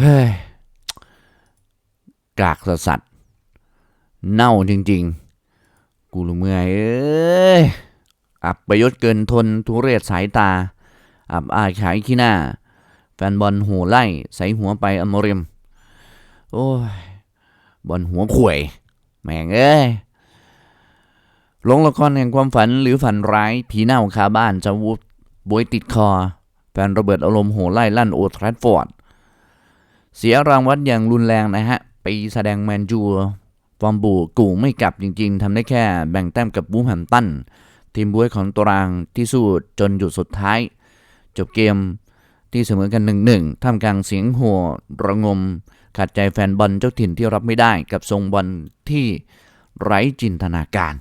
เฮ้ยกากสัสสัตว์เน่าจริง ๆ กูรู้เมื่อยเอ้ยอับประยศเกินทนทุเรศสายตา อับอายขายขี้หน้า แฟนบอลหัวไล่ ใส่หัวไปอมริม โอ้ย บอลหัวข่วย แม่งเอ้ยลงละครแห่งความฝันหรือฝันร้าย ผีเน่าคาบ้านจะวุบบวยติดคอ แฟนระเบิดอารมณ์โหไล่ลั่นโอทรัฟฟอร์ด เสียรางวัลอย่างรุนแรงนะฮะปีแสดงแมนจูฟอร์มบูกูไม่กลับจริงๆทำได้แค่แบ่งแต้มกับบูมแฮมตัน ทีมบวยของตารางที่สู้จนหยุดสุดท้าย จบเกมที่เสมอกันหนึ่งหนึ่งท่ามกลางเสียงโห่ระงมขัดใจแฟนบอลเจ้าถิ่นที่รับไม่ได้กับทรงบอลที่ไร้จินตนาการ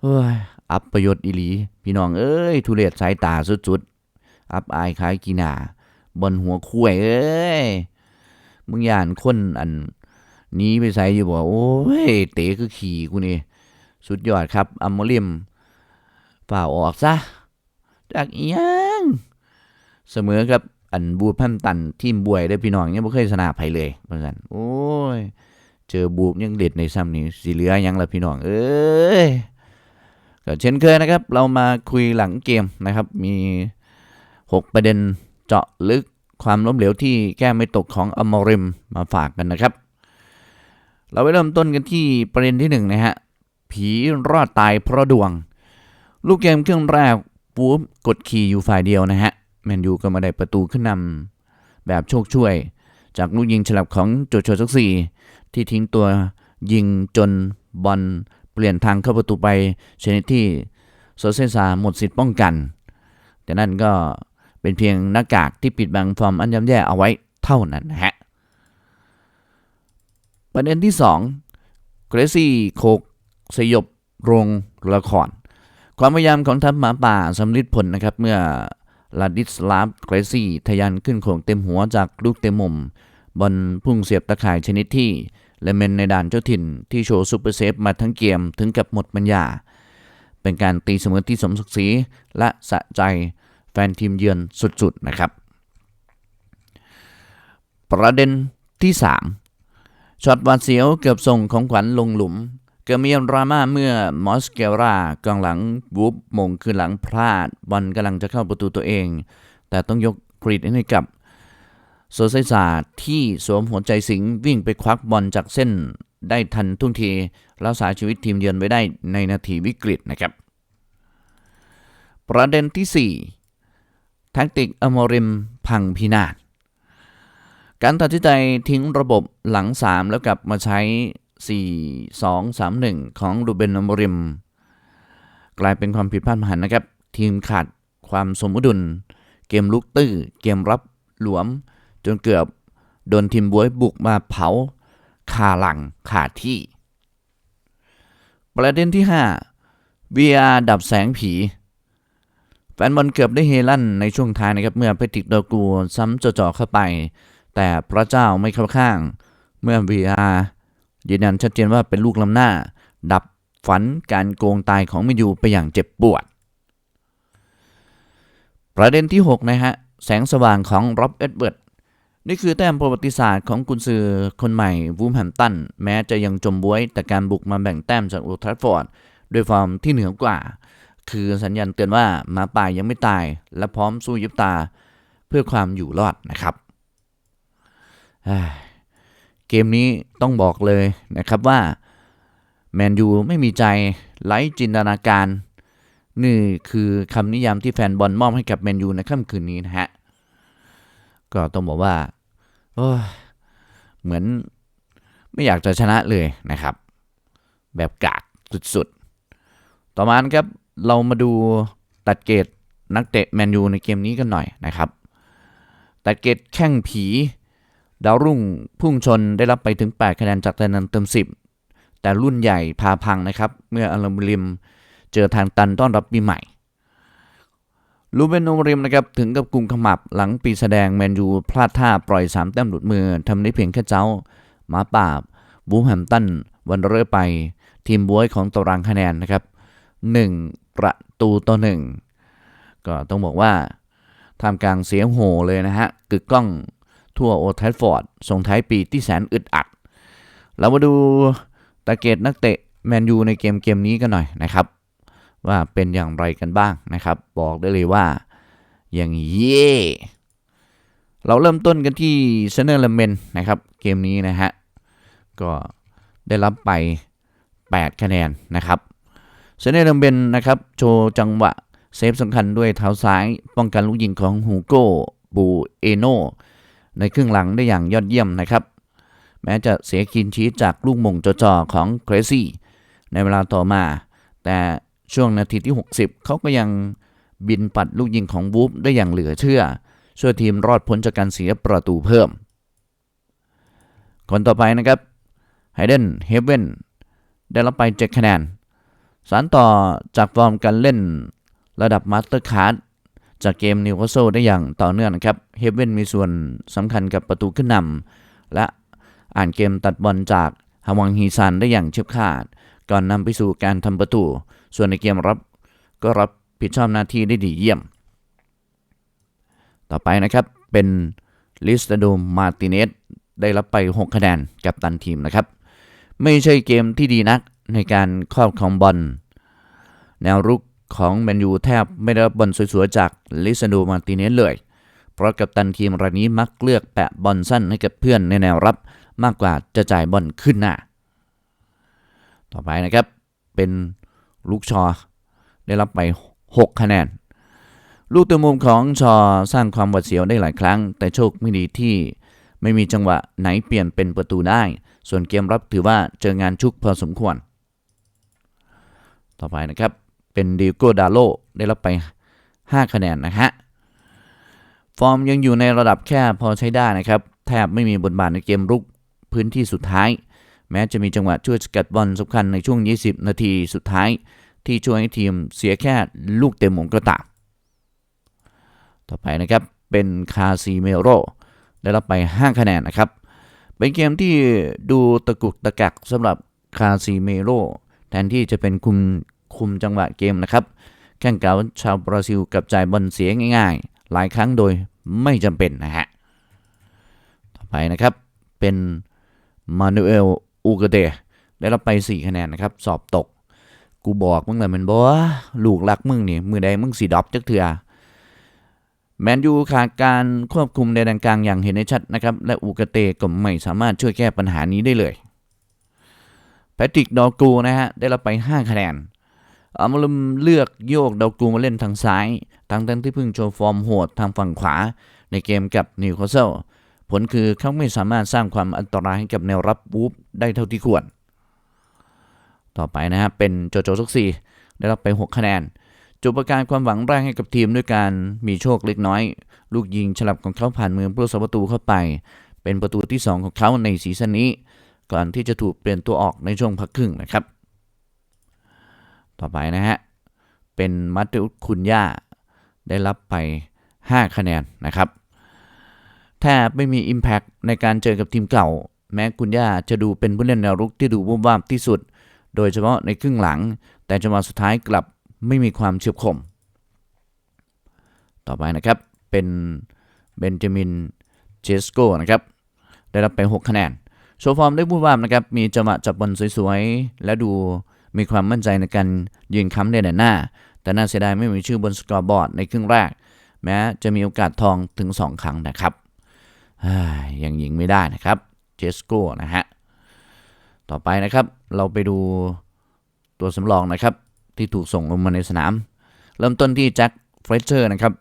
เฮ้ยอับประโยชน์อีลี พี่น้องเอ้ย ทุเรศสายตาสุดๆ อับอายขายกีนาบนหัวคุ้ยเอ้ย มึงย่านคนอันนี้ไปใส่อยู่บ่โอ้ยเต๋คือขี่กูนี่สุดยอดครับอัมโมเลียมฝ่าออกซะ จากอียังเสมอกับอันบูพันตันทีมบวยได้พี่น้องยังบ่เคยชนะไผเลยเหมือนกันโอ้ย เจอบูบยังเด็ดในซ้ำนี้สิเหลือยังละพี่น้อง เอ้ยก็เช่นเคยนะครับ เรามาคุยหลังเกมนะครับ มี 6 ประเด็นเจาะลึก ความล้มเหลวที่แก้ไม่ตกของอมอริมมาฝากกันนะครับ เราไปเริ่มต้นกันที่ประเด็นที่หนึ่งนะฮะ ผีรอดตายเพราะดวง ลูกเกมเครื่องแรกปูบกดขี่อยู่ฝ่ายเดียวนะฮะ แมนยูก็มาได้ประตูขึ้นนำแบบโชคช่วย จากลูกยิงฉลับของโจโฉซักซีที่ทิ้งตัวยิงจนบอลเปลี่ยนทางเข้าประตูไปชนิดที่โซเซซาหมดสิทธิ์ป้องกัน แต่นั่นก็ เป็นเพียงหน้ากากที่ปิดบังฟอร์มอันย่ำแย่เอาไว้เท่านั้นนะฮะ ประเด็นที่2เกรซี่โคกสยบโรงละคร ความพยายามของทัพหมาป่าสำลิดผลนะครับ เมื่อลาดิสลาฟเกรซี่ทะยันขึ้นโขงเต็มหัวจากลูกเต็มมุมบอลพุ่งเสียบตะข่ายชนิดที่เลเมนในด่านเจ้าถิ่นที่โชว์ซูเปอร์เซฟมาทั้งเกมถึงกับหมดปัญญา เป็นการตีเสมอที่สมศักดิ์ศรีและสะใจ แฟนทีมเยือนสุดๆนะครับ ประเด็นที่ 3ช็อตวาดเสียวเกือบส่งของขวัญลงหลุม เกิดมีดราม่าเมื่อมอสเกรากองหลังบูบมงคือหลังพลาดบอลกำลังจะเข้าประตูตัวเอง แต่ต้องยกกรีดให้กับโซไซซาที่สวมหัวใจสิงวิ่งไปควักบอลจากเส้นได้ทันทุ่งทีรักษาชีวิตทีมเยือนไว้ได้ในนาทีวิกฤตนะครับ ประเด็นที่ 4 แท็กติกอโมริมพังพินาศ การตัดสินใจทิ้งระบบหลัง 3 แล้วกลับมาใช้ 4 2 3 1 ของรูเบนอโมริม กลายเป็นความผิดพลาดมหันนะครับ ทีมขาดความสมดุล เกมลุกตื้อ เกมรับหลวม จนเกือบโดนทีมบวยบุกมาเผาคาหลังขาดที่ ประเด็นที่ 5 VR ดับแสงผี แฟนบอลเกือบได้เฮลั่นในช่วงท้ายนะครับเมื่อเพติกโดกูซ้ำจ่อๆเข้าไป แต่พระเจ้าไม่เข้าข้าง เมื่อ VR ยืนยันชัดเจนว่าเป็นลูกลำหน้า ดับฝันการโกงตายของมิยูไปอย่างเจ็บปวด ประเด็นที่ 6 นะฮะ แสงสว่างของร็อบเอ็ดเวิร์ดนี่คือแต้มประวัติศาสตร์ของกุนซือคนใหม่วูมแฮมตันแม้จะยังจมบวยแต่การบุกมาแบ่งแต้มจากโอทราฟฟอร์ดด้วยฟอร์มที่เหนือกว่า คือสัญญาณเตือนว่าหมาป่ายังไม่ตาย และพร้อมสู้ยิบตาเพื่อความอยู่รอดนะครับเกมนี้ต้องบอกเลยนะครับว่าแมนยูไม่มีใจไร้จินตนาการ นี่คือคำนิยามที่แฟนบอลมอบให้กับแมนยูในค่ำคืนนี้นะฮะ ก็ต้องบอกว่าเหมือนไม่อยากจะชนะเลยนะครับ แบบกากสุดๆ ต่อมาครับ เรามาดูตัดเกรดนักเตะแมนยูในเกมนี้กันหน่อยนะครับ ตัดเกรดแข้งผี ดาวรุ่งพุ่งชนได้รับไปถึง 8 คะแนนจากคะแนนเติม 10 แต่รุ่นใหญ่พาพังนะครับ เมื่ออัลมริมเจอทางตันต้อนรับปีใหม่ลูเบนโอมริมนะครับถึงกับกุมขมับหลังปีแสดงแมนยูพลาดท่าปล่อย 3 แต้มหลุดมือทำได้เพียงแค่เจ้าหมาป่าบูมแฮมตันวันเร่อไป ทีมบวยของตารางคะแนนนะครับ 1 ประตูต่อ1ก็ต้องบอกว่าท่ามกลางเสียงโห่เลยนะฮะกึกก้องทั่วโอทัฟฟอร์ดส่งท้ายปีที่แสนอึดอัด เรามาดูตาเกตนักเตะแมนยูในเกมเกมนี้กันหน่อยนะครับ ว่าเป็นอย่างไรกันบ้างนะครับ บอกได้เลยว่าอย่างเย่เราเริ่มต้นกันที่เซเนอร์เลเมนนะครับ เกมนี้นะฮะ ก็ได้รับไป 8 คะแนนนะครับ เซเนอร์เลเมนนะครับโชว์จังหวะเซฟสำคัญด้วยเท้าซ้าย ป้องกันลูกยิงของฮูโกบูเอโนในครึ่งหลังได้อย่างยอดเยี่ยมนะครับ แม้จะเสียคินชีสจากลูกมงจอๆของเกรซี่ในเวลาต่อมา แต่ช่วงนาทีที่ 60 เขาก็ยังบินปัดลูกยิงของวูฟได้อย่างเหลือเชื่อ ช่วยทีมรอดพ้นจากการเสียประตูเพิ่ม คนต่อไปนะครับไฮเดนเฮเวนได้รับไป 7 คะแนน สารต่อจากฟอร์มการเล่นระดับมาสเตอร์คาร์ดจากเกมนิวคาสเซิลได้อย่างต่อเนื่องนะครับ เฮเวนมีส่วนสำคัญกับประตูขึ้นนำและอ่านเกมตัดบอลจากฮาวังฮีซันได้อย่างเฉียบขาด ก่อนนำไปสู่การทำประตู ส่วนในเกมรับก็รับผิดชอบหน้าที่ได้ดีเยี่ยม ต่อไปนะครับเป็นลิสตาโดมาติเนสได้รับไป 6 คะแนนกับตันทีมนะครับ ไม่ใช่เกมที่ดีนัก ในการครอบครองบอลแนวรุกของแมนยูแทบไม่ได้รับบอลสวยๆ จากลิซานโดมาร์ติเนสเลย เพราะกัปตันทีมรายนี้มักเลือกแปะบอลสั้นให้กับเพื่อนในแนวรับมากกว่าจะจ่ายบอลขึ้นหน้า ต่อไปนะครับ เป็นลูกชอ ได้รับไป 6 คะแนน ลูกตัวมุมของชอสร้างความหวาดเสียวได้หลายครั้ง แต่โชคไม่ดีที่ไม่มีจังหวะไหนเปลี่ยนเป็นประตูได้ ส่วนเกมรับถือว่าเจองานชุกพอสมควร ต่อไปนะครับ เป็นดิโกดาโลได้รับไป 5 คะแนนนะฮะ ฟอร์มยังอยู่ในระดับแค่พอใช้ได้นะครับ แทบไม่มีบทบาทในเกมรุกพื้นที่สุดท้าย แม้จะมีจังหวะช่วยสกัดบอลสำคัญในช่วง 20 นาทีสุดท้าย ที่ช่วยให้ทีมเสียแค่ลูกเต็มหมก็ตามต่อไปนะครับเป็นคาซิเมโรได้รับไป 5 คะแนนนะครับ เป็นเกมที่ดูตะกุกตะกักสำหรับคาซิเมโร แทนที่จะเป็นคุมคุมจังหวะเกมนะครับ แข่งเก่าชาวบราซิลกับจ่ายบอลเสียง่ายๆ หลายครั้งโดยไม่จำเป็นนะฮะ ต่อไปนะครับเป็นมานูเอลอูกเดได้รับไป 4 คะแนนนะครับ สอบตก กูบอกมึงเลยมันบอกว่าลูกรักมึงนี่ มือใดมึงสีดอบจักเถื่อแมนยูขาดการควบคุมในแดนกลางอย่างเห็นได้ชัดนะครับ และอูกเตก็ไม่สามารถช่วยแก้ปัญหานี้ได้เลย แพทริกดอกูนะฮะได้รับไป 5 คะแนนอามาลุมเลือกโยกดาวกูมาเล่นทางซ้ายทั้งทั้งที่เพิ่งโชว์ฟอร์มโหดทางฝั่งขวา ในเกมกับนิวคาสเซิลผลคือเขาไม่สามารถสร้างความอันตรายให้กับแนวรับวูฟได้เท่าที่ควร ต่อไปนะฮะเป็นโจโจซุกซีได้รับไป 6 คะแนนจุดประการความหวังแรกให้กับทีมด้วยการมีโชคเล็กน้อย ลูกยิงฉลับของเขาผ่านมือผู้รักษาประตูเข้าไป เป็นประตูที่ 2 ของเขาในซีซั่นนี้ ก่อนที่จะถูกเปลี่ยนตัวออกในช่วงพักครึ่งนะครับ ต่อไปนะฮะ เป็นมัตติอุสคุนย่าได้รับไป 5 คะแนนนะครับแทบไม่มี Impact ในการเจอกับทีมเก่า แม้คุนย่าจะดูเป็นผู้เล่นแนวรุกที่ดูวุ่นวามที่สุด โดยเฉพาะในครึ่งหลัง แต่จังหวะสุดท้ายกลับไม่มีความเฉียบคม ต่อไปนะครับ เป็นเบนจามินเจสโกนะครับ ได้รับไป 6 คะแนน โชว์ฟอร์มได้วุ่นวามนะครับมีจังหวะจับบอลสวยๆ และดูมีความมั่นใจในการยืนค้ำในแดนหน้า แต่น่าเสียดายไม่มีชื่อบนสกอร์บอร์ดในครึ่งแรก แม้จะมีโอกาสทองถึง 2 ครั้งนะครับยังยิงไม่ได้นะครับเจสโกนะฮะต่อไปนะครับเราไปดูตัวสำรองนะครับที่ถูกส่งลงมาในสนาม เริ่มต้นที่แจ็คเฟรเชอร์นะครับ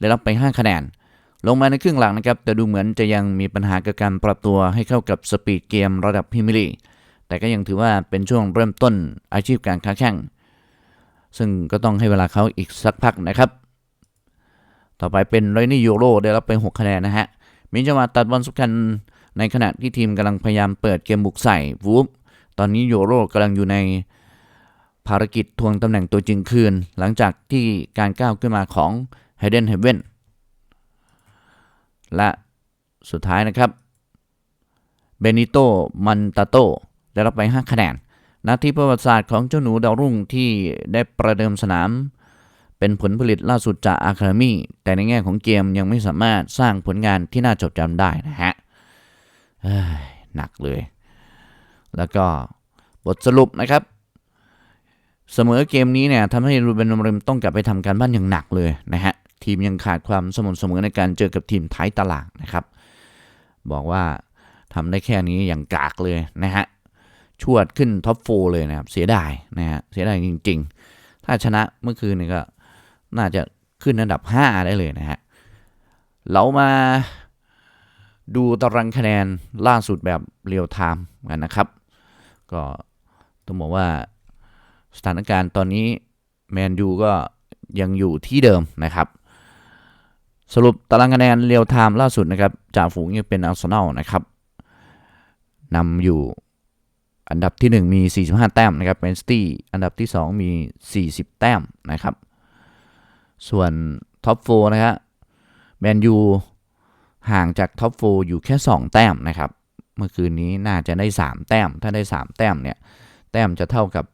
ได้รับไป 5 คะแนน ลงมาในครึ่งหลังนะครับ แต่ดูเหมือนจะยังมีปัญหากับการปรับตัวให้เข้ากับสปีดเกมระดับพรีเมียร์ลีแต่ก็ยังถือว่าเป็นช่วงเริ่มต้นอาชีพการค้าแข่ง ซึ่งก็ต้องให้เวลาเขาอีกสักพักนะครับ ต่อไปเป็นไรนี่ยูโรได้รับไป 6 คะแนนนะฮะ มีจังหวะตัดบอลสำคัญในขณะที่ทีมกำลังพยายามเปิดเกมบุกใส่วูฟตอนนี้ยูโรกำลังอยู่ในภารกิจทวงตำแหน่งตัวจริงคืน หลังจากที่การก้าวขึ้นมาของไฮเดนเฮเวน และสุดท้ายนะครับเบนิโตมันตาโตได้รับไป 5 คะแนนนาทีประวัติศาสตร์ของเจ้าหนูดาวรุ่งที่ได้ประเดิมสนาม เป็นผลผลิตล่าสุดจาก Academy แต่ในแง่ของเกมยังไม่สามารถสร้างผลงานที่น่าจดจำได้นะฮะหนักเลย แล้วก็บทสรุปนะครับ เสมอเกมนี้เนี่ยทำให้รูเบนอมริมต้องกลับไปทำการบ้านอย่างหนักเลยนะฮะ ทีมยังขาดความสม่ำเสมอในการเจอกับทีมท้ายตารางนะครับ บอกว่าทำได้แค่นี้อย่างกากเลยนะฮะชวดขึ้นท็อปโฟเลยนะครับ เสียดายนะฮะเสียดายจริง ๆ ถ้าชนะเมื่อคืนนี่ก็น่าจะขึ้นอันดับ 5 ได้เลยนะฮะเรามาดูตารางคะแนนล่าสุดแบบเรียลไทม์กันนะครับ ก็ต้องบอกว่าสถานการณ์ตอนนี้แมนยูก็ยังอยู่ที่เดิมนะครับ สรุปตารางคะแนนเรียลไทม์ล่าสุดนะครับจ่าฝูงยังเป็นอาร์เซนอลนะครับนำอยู่อันดับที่ 1 มี 45 แต้มนะครับแมนซิตี้อันดับที่ 2 มี 40 แต้มนะครับ ส่วนท็อปโนะฮะแมนยูห่างจากท็อปโอยู่แค่ 2 แต้มนะครับ เมื่อคืนนี้น่าจะได้ 3 แต้ม ถ้าได้ 3 แต้มเนี่ย แต้มจะเท่ากับ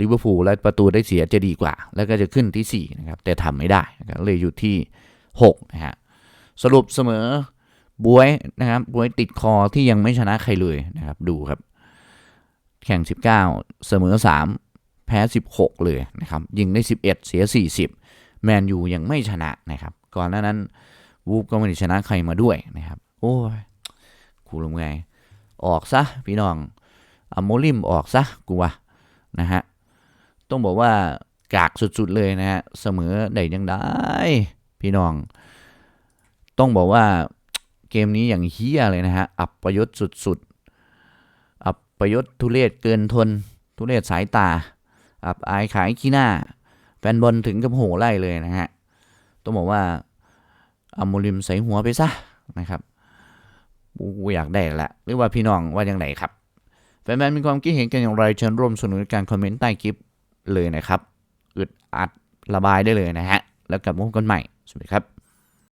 ลิเวอร์พูลและประตูได้เสียจะดีกว่า แล้วก็จะขึ้นที่ 4 นะครับ แต่ทำไม่ได้เลยอยู่ที่ 6นะฮะสรุปเสมอบวยนะครับบวยติดคอที่ยังไม่ชนะใครเลยนะครับ ดูครับ แข่ง 19 เสมอ 3 แพ้ 16 เลยนะครับ ยิงได้ 11 เสีย 40 แมนยูยังไม่ชนะนะครับ ก่อนหน้านั้นวูฟก็ไม่ได้ชนะใครมาด้วยนะครับ โอ้ยกูลงไง ออกซะพี่น้องอโมลิมออกซะกูวะนะฮะ ต้องบอกว่ากากสุดๆเลยนะฮะ เสมอได้ยังได้ พี่น้อง ต้องบอกว่าเกมนี้อย่างเฮี้ยเลยนะฮะ อับประยศสุดๆ อับประยศทุเรศเกินทน ทุเรศสายตา อับอายขายขี้หน้า แฟนบอลถึงกับโหไล่เลยนะฮะ ต้องบอกว่าอัมโมลิมใส่หัวไปซะนะครับกูอยากได้ละ หรือว่าพี่น้องว่าอย่างไรครับ แฟนๆมีความคิดเห็นกันอย่างไรเชิญร่วมสนุนการคอมเมนต์ใต้คลิปเลยนะครับ อึดอัดระบายได้เลยนะฮะ แล้วกลับมาพบกันใหม่ สวัสดีครับ